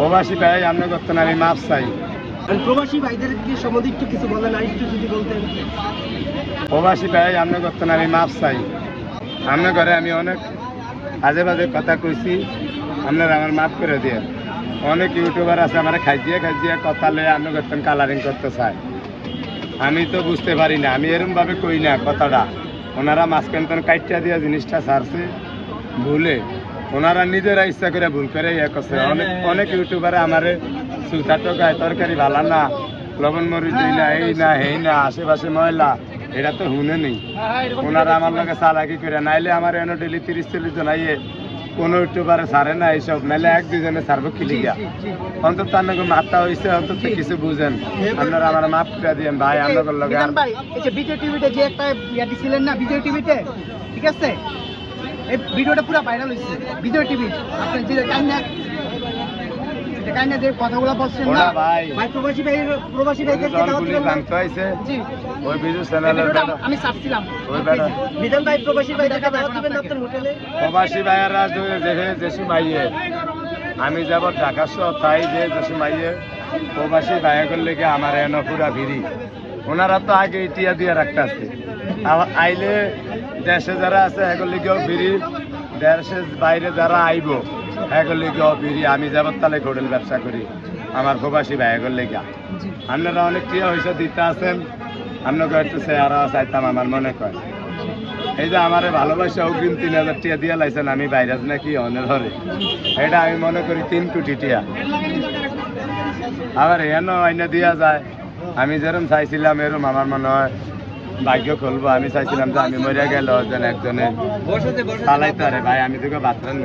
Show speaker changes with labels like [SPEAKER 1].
[SPEAKER 1] প্রবাসী ভাই আপনি করতেন আমি মাপ চাই।
[SPEAKER 2] প্রবাসী ভাইদের সম্বন্ধে একটু কিছু বলেন আর একটু যদি বলতেন।
[SPEAKER 1] প্রবাসী ভাই আপনি করতেন আমি মাপ চাই। আপনার ঘরে আমি অনেক আজে বাজে কথা কইছি আপনারা আমার মাফ করে দিয়ে অনেক ইউটিউবার আছে আমার খাইজিয়ে খাইজিয়ে কথা লয়ে আপনি করতেন কালারিং করতে চায় আমি তো বুঝতে পারি না আমি এরম ভাবে কই না কথাটা। ওনারা মাঝখান তখন কাইটা দিয়া জিনিসটা ছাড়ছে ভুলে। ওনারা নিজেরা ইচ্ছা করে ভুল করে ইয়ে করছে। অনেক অনেক ইউটিউবারে আমারে সুতা টকায় তরকারি ভালো না। লবণ মরিচ দিই না এই না হেই না আশেপাশে ময়লা এটা তো হুনে নেই। ওনারা আমার লগে চালাকি করে নাইলে আমার এনে ডেলি তিরিশ চল্লিশ জন আইয়ে কোনো ইউটিউবারে ছাড়ে না এইসব নাইলে এক দুজনে ছাড়বো খিলি গিয়া অন্তত তার নাকি মাথা হয়েছে অন্তত কিছু বুঝেন। আপনারা আমার মাফ করে দিয়েন ভাই আপনাদের
[SPEAKER 2] এই যে বিজয় টিভিতে যে একটা ইয়া দিছিলেন না বিজয় টিভিতে ঠিক আছে? এই ভিডিওটা পুরো ভাইরাল হয়েছে বিজয় টিভি। আপনি যে কাইনা যে যে কথাগুলো বলছেন না
[SPEAKER 1] ভাই।
[SPEAKER 2] প্রবাসী ভাই প্রবাসী দাওয়াত
[SPEAKER 1] হয়েছে
[SPEAKER 2] জি।
[SPEAKER 1] ওই বিজু
[SPEAKER 2] আমি ছাড়ছিলাম।
[SPEAKER 1] ওই বেটা।
[SPEAKER 2] বিধান ভাই প্রবাসী ভাইদেরকে দাওয়াত দিবেন আপনার হোটেলে।
[SPEAKER 1] প্রবাসী ভাইয়ারা যে যেসু মাইয়ে। আমি যাব ঢাকা শহর তাই যে যেসু মাইয়ে প্রবাসী ভাইয়াগুলো লেগে আমার এন পুরা ভিড়ি। ওনারা তো আগে ইটিয়া দিয়ে রাখতেছে আইলে দেশে যারা আছে এগুলো লিগেও ভিড়ি দেশের বাইরে যারা আইব এগুলো লিগেও ভিড়ি আমি যাবার তালে হোটেল ব্যবসা করি, আমার প্রবাসী ভাইয়াগুলো লেগে।
[SPEAKER 2] জি
[SPEAKER 1] আপনারা অনেক টিয়া হয়েছে দিতে আছেন, আপনাকে একটু চেহারা চাইতাম, আমার মনে কয়। এই যে আমার ভালোবাসা অগ্রিম তিন হাজার টিয়া দিয়ে লাইছেন, আমি বাইরাজ নাকি অনের ঘরে এটা আমি মনে করি তিন কোটি টিয়া। আবার হেন আইনা দিয়া যায়, আমি যেরকম চাইছিলাম, এরম আমার মনে হয় ভাগ্য খুলবো। আমি চাইছিলাম যে আমি মরিয়া গেল যেন একজনে চালাইতে পারে। ভাই আমি তোকে বাথরুম